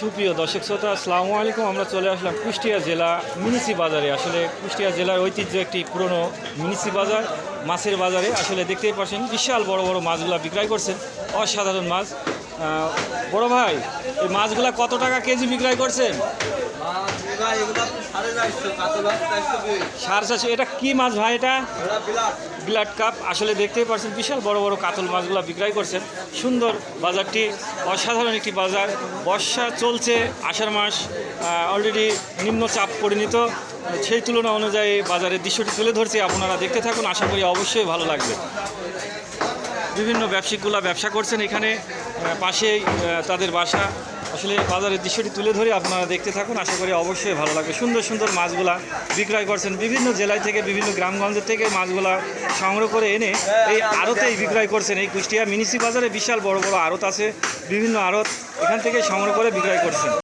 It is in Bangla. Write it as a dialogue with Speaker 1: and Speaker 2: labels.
Speaker 1: সুপ্রিয় দর্শক শ্রোতা, আসসালামু আলাইকুম। আমরা চলে আসলাম কুষ্টিয়া জেলা মিনিসি বাজারে। আসলে কুষ্টিয়া জেলার ঐতিহ্য একটি পুরনো মিনিসি বাজার, মাছের বাজারে। আসলে দেখতেই পাচ্ছেন বিশাল বড় বড় মাছগুলা বিক্রয় করছেন। অসাধারণ মাছ। বড় ভাই, এই মাছগুলা কত টাকা কেজি বিক্রয় করছেন?
Speaker 2: সাড়ে চারশো,
Speaker 1: এটা কি মাছ ভাই এটা? ব্লাড কাপ, আসলে দেখতেই পাচ্ছেন বিশাল বড় বড় কাতল মাছগুলো বিক্রয় করছেন। সুন্দর বাজারটি, অসাধারণ একটি বাজার। বর্ষা চলছে, আষাঢ় মাস অলরেডি নিম্নচাপ পরিণত। সেই তুলনা অনুযায়ী বাজারের দৃশ্যটি তুলে ধরছে, আপনারা দেখতে থাকুন, আশা করি অবশ্যই ভালো লাগবে। বিভিন্ন ব্যবসায়িকগুলা ব্যবসা করছেন এখানে পাশেই তাদের বাসা। আসলে বাজারের দৃশ্যটি তুলে ধরে আপনারা দেখতে থাকুন। আশা করি অবশ্যই ভালো লাগবে। সুন্দর সুন্দর মাছগুলা বিক্রয় করছেন। বিভিন্ন জেলায় থেকে, বিভিন্ন গ্রামগঞ্জের থেকে মাছগুলা সংগ্রহ করে এনে এই আড়তেই বিক্রয় করছেন। এই কুষ্টিয়া মিনিসি বাজারে বিশাল বড় বড় আড়ত আছে। বিভিন্ন আড়ত এখান থেকে সংগ্রহ করে বিক্রয় করছেন।